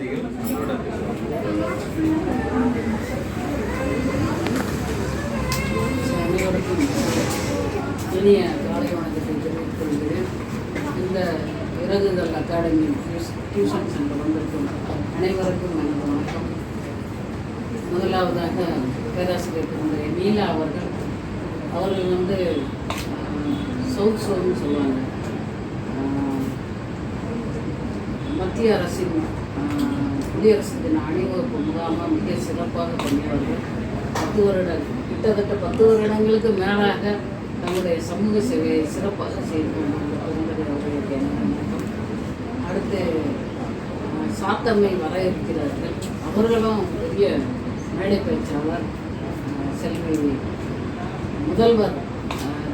வார்த்தைகள் உங்களோட அனைவருக்கும் இனிய காலை வணக்கத்தை தெரிவித்துக் கொள்கிறேன் இந்த இறகுதல் அகாடமி டியூஷன் சென்டர் வந்திருக்கும் அனைவருக்கும் எனது வணக்கம். முதலாவதாக பேராசிரியர் திருமதி நீலா அவர்கள் அவர்கள் வந்து சவுத் சோன்னு சொல்லுவாங்க. மத்திய அரசின் குடியரசு தின அணிவகுப்பு முகாமை மிக சிறப்பாக கொண்டாடுவோம் பத்து வருட கிட்டத்தட்ட பத்து வருடங்களுக்கு மேலாக தங்களுடைய சமூக சேவையை சிறப்பாக செய்து கொண்டிருக்கிறது அவர்களுக்கு அடுத்து சாத்தம்மை வர இருக்கிறார்கள். அவர்களும் பெரிய மேடை பேச்சாளர் செல்வி முதல்வர்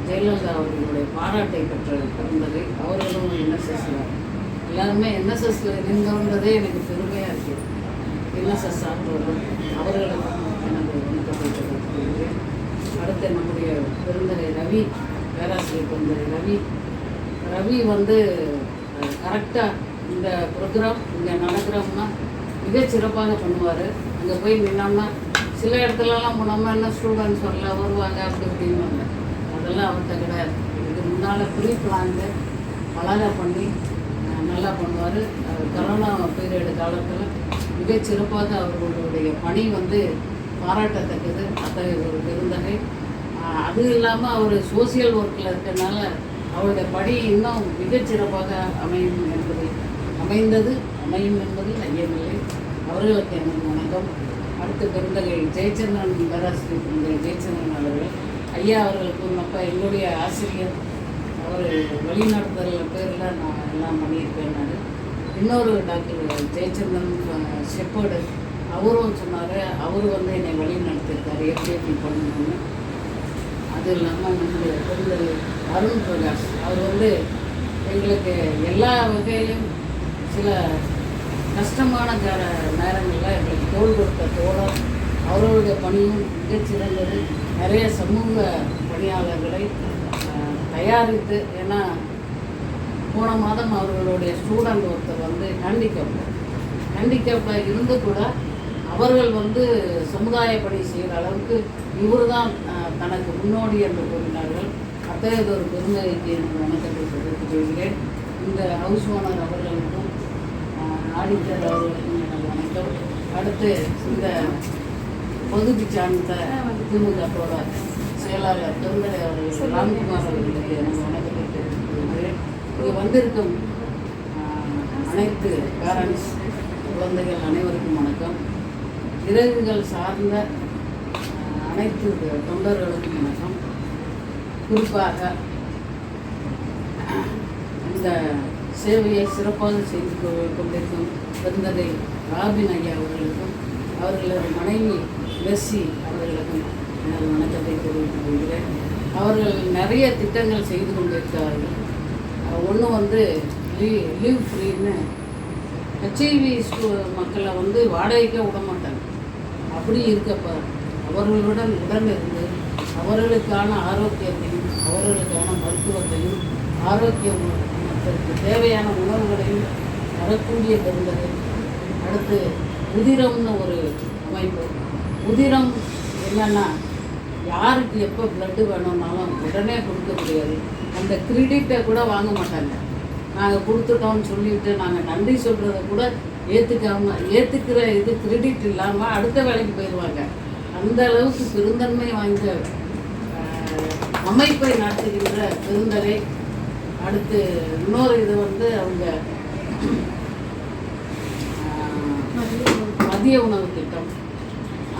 ஜெயலலிதா அவர்களுடைய பாராட்டை பெற்ற பிறந்ததை அவர்களும் என்ன செய்கிறார்கள்? எல்லாருமே என்எஸ்எஸ்ல இருந்தோன்றதே எனக்கு பெருமையாக இருக்குது என்எஸ்எஸ் சார்ந்தவர்கள் அவர்களுக்கும் எனது வணக்கத்தை அடுத்து நம்முடைய பெருந்தரை ரவி பேராசிரியர் பெருந்தரை ரவி. ரவி வந்து கரெக்டாக இந்த ப்ரோக்ராம் இங்கே நடக்கிறோம்னா மிக சிறப்பாக பண்ணுவார். அங்கே போய் நின்னோம்னா சில இடத்துலலாம் போனோம்னா என்ன ஸ்டூடெண்ட்ஸ் வரல வருவாங்க அப்படி இப்படின்னு அதெல்லாம் அவர்கிட்ட கிடையாது. இதுக்கு முன்னால் ப்ரீ பிளான்டு அழகாக பண்ணி நல்லா பண்ணுவார். கரோனா பீரியடு காலத்தில் மிகச் சிறப்பாக அவர்களுடைய பணி வந்து பாராட்டத்தக்கது. அத்தகைய ஒரு பெருந்தகை. அது இல்லாமல் அவர் சோசியல் ஒர்க்கில் இருக்கறனால அவருடைய பணி இன்னும் மிகச்சிறப்பாக அமையும் என்பது அமைந்தது. அமையும் என்பதில் ஐயமில்லை. அவர்களுக்கு எனது வணக்கம். அடுத்த பெருந்தகை ஜெயச்சந்திரன் பேராசிரியர் பெருந்தகை ஜெயச்சந்திரன் அவர்கள். ஐயா அவர்களுக்கு அப்போ எங்களுடைய ஆசிரியர் அவர் வழிநடத்துதல் பேரில் நான் எல்லாம் பண்ணியிருக்கேன் நான். இன்னொரு டாக்டர் ஜெயச்சந்திரன் ஷெப்பர்டு அவரும் சொன்னார் அவர் வந்து என்னை வழிநடத்திருக்காரு எப்படி எப்படி பண்ணணும்னு. அது இல்லாமல் நம்முடைய பெருந்தகை அருண் பிரகாஷ் அவர் வந்து எங்களுக்கு எல்லா வகையிலும் சில கஷ்டமான க நேரங்களில் எங்களுக்கு தோல் கொடுத்த தோழர். அவர்களுடைய பணியும் மிகச்சிறந்தது. நிறைய சமூக பணியாளர்களை தயாரித்து ஏன்னா போன மாதம் அவர்களுடைய ஸ்டூடெண்ட் ஒருத்தர் வந்து ஹேண்டிகேப்டு ஹேண்டிகேப்பில் இருந்து கூட அவர்கள் வந்து சமுதாய பணி செய்கிற அளவுக்கு இவர் தான் தனக்கு முன்னோடி என்று கூறினார்கள். அத்தகையது ஒரு பெருமைக்கு எனக்கு வணக்கத்தை தெரிவித்துக் கொள்கிறேன் இந்த ஹவுஸ் ஓனர் அவர்களுக்கும் ஆடிட்டர் அவர்களுக்கும் எனக்கு வணக்கம். அடுத்து இந்த பகுதி சார்ந்த திமுகத்தோட செயலாளர் பெருந்தடை அவர்கள் ராம்குமார் அவர்களுக்கு எனக்கு வணக்கம் தெரிவித்துக் இங்கே வந்திருக்கும் அனைத்து பேரண்ட்ஸ் குழந்தைகள் அனைவருக்கும் வணக்கம். இறகுகள் சார்ந்த அனைத்து தொண்டர்களுக்கும் வணக்கம். குறிப்பாக இந்த சேவையை சிறப்பாக செய்து கொண்டிருக்கும் பெருந்தகை ராபின் ஐயா அவர்களுக்கும் அவர்களது மனைவி மெர்சி அவர்களுக்கும் எனது வணக்கத்தை தெரிவித்துக் கொள்கிறேன் அவர்கள் நிறைய திட்டங்கள் செய்து கொண்டிருக்கிறார்கள். ஒன்று வந்து லீவ் லீவ் ஃப்ரீன்னு. ஹெச்ஐவி மக்களை வந்து வாடகைக்கே விட மாட்டாங்க. அப்படி இருக்கப்ப அவர்களுடன் உடன் இருந்து அவர்களுக்கான ஆரோக்கியத்தையும் அவர்களுக்கான மருத்துவத்தையும் ஆரோக்கியம் மற்றும் தேவையான உணவுகளையும் தரக்கூடிய பெருந்தது அடுத்து உதிரம்னு ஒரு அமைப்பு. உதிரம் என்னென்னா யாருக்கு எப்போ பிளட்டு வேணும்னாலும் உடனே கொடுக்க முடியாது. அந்த கிரெடிட்டை கூட வாங்க மாட்டாங்க. நாங்கள் கொடுத்துட்டோம்னு சொல்லிட்டு நாங்கள் நன்றி சொல்கிறத கூட ஏற்றுக்காம ஏற்றுக்கிற இது கிரெடிட் இல்லாமல் அடுத்த வேலைக்கு போயிடுவாங்க. அந்த அளவுக்கு பெருந்தன்மை வாய்ந்த அமைப்பை நடத்துகின்ற பெருந்தலை. அடுத்து இன்னொரு இது வந்து அவங்க மதிய உணவு திட்டம்.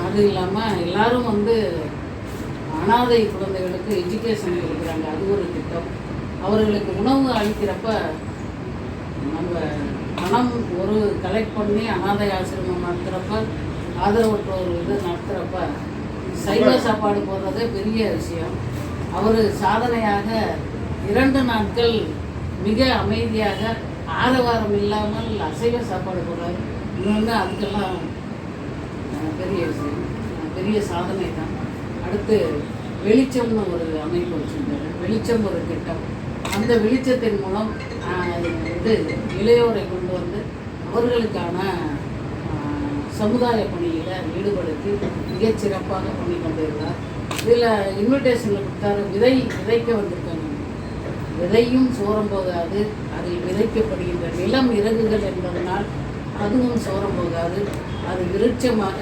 அது இல்லாமல் எல்லாரும் வந்து அனாதை குழந்தைகளுக்கு எஜுகேஷன் கொடுக்குறாங்க. அது ஒரு திட்டம். அவர்களுக்கு உணவு அளிக்கிறப்ப நம்ம பணம் ஒரு கலெக்ட் பண்ணி அனாதை ஆசிரமம் நடத்துகிறப்ப ஆதரவற்றோர் இது நடத்துகிறப்ப சைவ சாப்பாடு போடுறதே பெரிய விஷயம். அவர் சாதனையாக இரண்டு நாட்கள் மிக அமைதியாக ஆரவாரம் இல்லாமல் அசைவ சாப்பாடு போடுறாரு. இன்னொன்று அதுக்கெல்லாம் பெரிய விஷயம். பெரிய சாதனை தான். அடுத்து வெளிச்சம்னு ஒரு அமைப்பு வச்சுருந்தாரு வெளிச்சம் ஒரு திட்டம். அந்த வெளிச்சத்தின் மூலம் இது இளையோரை கொண்டு வந்து அவர்களுக்கான சமுதாய பணியில் ஈடுபடுத்தி மிகச் சிறப்பாக பண்ணி கொண்டிருந்தார் இதில் இன்விடேஷனில் கொடுத்தாரு விதை விதைக்க வந்திருக்காங்க. விதையும் சோரம் போகாது அதில் விதைக்கப்படுகின்ற நிலம் இறகுகள் என்பதனால் அதுவும் சோரம் போகாது. அது விருட்சமாக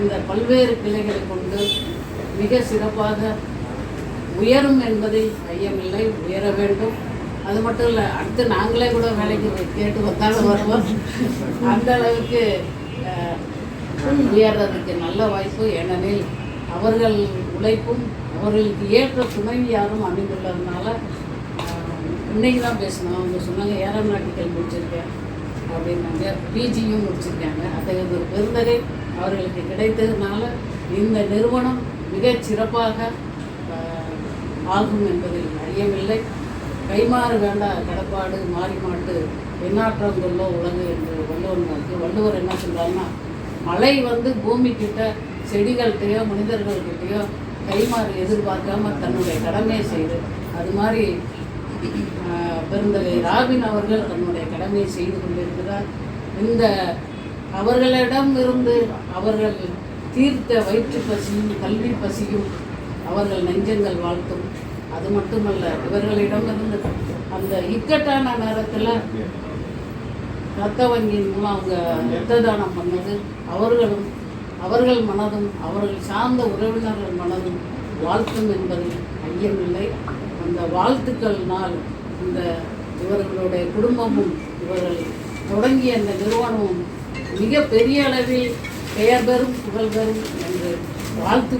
இந்த பல்வேறு கிளைகளை கொண்டு மிக சிறப்பாக உயரும் என்பதில் ஐயமில்லை உயர வேண்டும். அது மட்டும் இல்லை அடுத்து நாங்களே கூட வேலைக்கு கேட்டு வந்தாலும் வருவோம். அந்த அளவுக்கு உயர்றதுக்கு நல்ல வாய்ப்பு. ஏனெனில் அவர்கள் உழைப்பும் அவர்களுக்கு ஏற்ற துணைவியாரும் அமைந்துள்ளதுனால இன்னைக்கு தான் பேசணும். அவங்க சொன்னாங்க ஏரோநாட்டிக்கல் முடிச்சிருக்கேன் அப்படின்னாங்க. பிஜியும் முடிச்சிருக்காங்க. அத்தகைய ஒரு பெருந்தகை அவர்களுக்கு கிடைத்ததுனால இந்த நிறுவனம் மிகச் சிறப்பாக ஆகும் என்பதில் ஐயமில்லை கைமாறு வேண்டா கடப்பாடு மாறி மாட்டு எண்ணாற்றம் கொள்ளோ உலகு என்று வள்ளுவன் வள்ளுவர் என்ன சொல்கிறாருன்னா மழை வந்து பூமி கிட்ட செடிகள்கிட்டயோ மனிதர்கள்கிட்டயோ கைமாறு எதிர்பார்க்காம தன்னுடைய கடமையை செய்து அது மாதிரி பெருந்தலை ராபின் அவர்கள் தன்னுடைய கடமையை செய்து கொண்டிருக்கிறார். இந்த அவர்களிடம் இருந்து அவர்கள் தீர்த்த வயிற்று பசியும் கல்வி பசியும் அவர்கள் நெஞ்சங்கள் வாழ்த்தும். அது மட்டுமல்ல இவர்களிடமிருந்து அந்த இக்கட்டான நேரத்தில் ரத்த வங்கியின் மூலம் அவங்க ரத்த தானம் பண்ணது. அவர்களும் அவர்கள் மனதும் அவர்கள் சார்ந்த உறவினர்கள் மனதும் வாழ்த்தும் என்பதில் ஐயமில்லை. அந்த வாழ்த்துக்கள்னால் இந்த இவர்களுடைய குடும்பமும் இவர்கள் தொடங்கிய அந்த நிறுவனமும் மிக பெரிய அளவில் பெயர் பெறும் புகழ் பெறும் என்று வாழ்த்து